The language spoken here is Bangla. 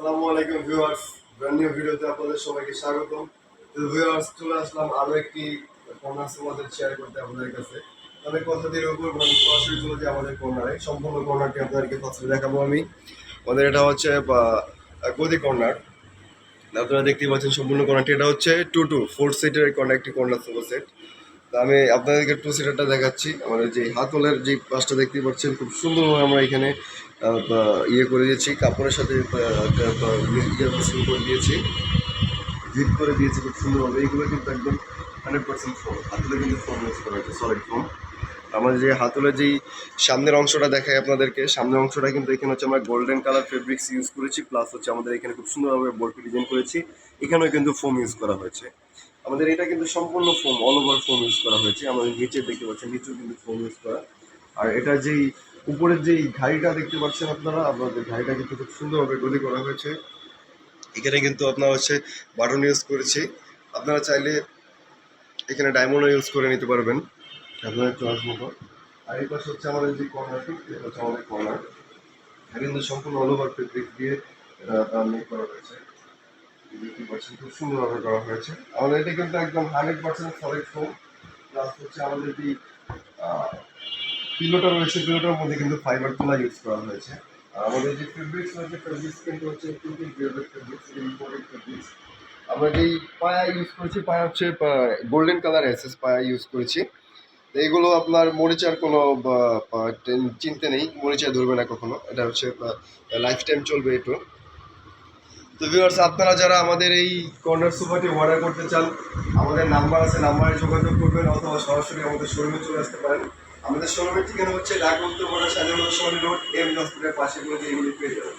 আসসালামু আলাইকুম ভিউয়ার্স। ব্র্যান্ড নিউ ভিডিওতে আপনাদের সবাইকে স্বাগতম। তো ভিউয়ার্স, চলে আসলাম আরও একটি কর্নার আমাদের শেয়ার করতে আপনাদের কাছে। তবে কথা দিয়ে উপর মানে সরাসরি চলে যাই আমাদের কর্নারে সম্পূর্ণ কর্নারটি আপনাদেরকে ফার্স্টে দেখাবো আমি। আমাদের এটা হচ্ছে গদি কর্নার আপনারা দেখতেই পাচ্ছেন সম্পূর্ণ কর্নারটি এটা হচ্ছে টু টু ফোর সিটের কর্নার একটি কর্নার সোফা সেট তো আমি আপনাদেরকে টু সিটারটা দেখাচ্ছি। আমাদের যে হাতলের যে পাশটা দেখতে পাচ্ছেন, খুব সুন্দরভাবে আমরা এখানে ইয়ে করে দিয়েছি, কাপড়ের সাথে ইয়ে করে দিয়েছি। জিপ করে দিয়েছি খুব সুন্দরভাবে। এইগুলো কিন্তু একদম হান্ড্রেড পার্সেন্ট ফোম হাতলে কিন্তু ফোম ইউজ করা হয়েছে সলিড ফোম আমাদের যে হাতলের যেই সামনের অংশটা দেখাই আপনাদেরকে, সামনের অংশটা কিন্তু এখানে হচ্ছে আমরা গোল্ডেন কালার ফেব্রিক্স ইউজ করেছি প্লাস হচ্ছে আমাদের এখানে খুব সুন্দরভাবে বোল্ট ডিজাইন করেছি। এখানেও কিন্তু ফোম ইউজ করা হয়েছে। আমাদের এটা কিন্তু সম্পূর্ণ foam all over foam use করা হয়েছে। আমাদের নিচে দেখতে পাচ্ছেন, নিচেও কিন্তু ফোম ইউজ করা। আর এটা যেই উপরের যেই ঘাড়িটা দেখতে পাচ্ছেন আপনারা, আপনাদের ঘাড়িটা কিন্তু খুব সুন্দরভাবে গলি করা হয়েছে। এখানে কিন্তু আপনার হচ্ছে বাটন ইউজ করেছি। আপনারা চাইলে এখানে ডায়মন্ডও ইউজ করে নিতে পারবেন। আপনাদের চয়েস মতো আর এই পাশে হচ্ছে আমাদের যে কর্নারটি এটা হচ্ছে আমাদের কর্নার এটা কিন্তু সম্পূর্ণ অল ওভার ফেব্রিক দিয়ে মেক করা হয়েছে। দেখতে পাচ্ছেন, খুব সুন্দরভাবে করা হয়েছে। আমাদের এটা কিন্তু একদম hundred percent solid foam plus হচ্ছে আমাদের যে পিলোটা রয়েছে, পিলোটার মধ্যে কিন্তু ফাইবার তোলা ইউজ করা হয়েছে। আর আমাদের যে ফেব্রিক্স রয়েছে ফেব্রিক্স কিন্তু হচ্ছে আমরা যেই পায়া ইউজ করেছি, পায়া হচ্ছে গোল্ডেন কালার এসএস পায়া ইউজ করেছি। এইগুলো আপনার মরিচার কোনো চিন্তা নেই মরিচা ধরবে না কখনো। এটা হচ্ছে লাইফ টাইম চলবে একটু তো ভিউয়ার্স আপনারা যারা আমাদের এই কর্নার সোফাটি অর্ডার করতে চান, আমাদের নাম্বার আছে নাম্বারে যোগাযোগ করবেন, অথবা সরাসরি আমাদের শোরুমে চলে আসতে পারেন। আমাদের শোরুমের ঠিকানা হচ্ছে রাগ উত্তর বড় সন রোড, এম হসপিটালের পাশে বলে এগুলি পেয়ে যাবেন।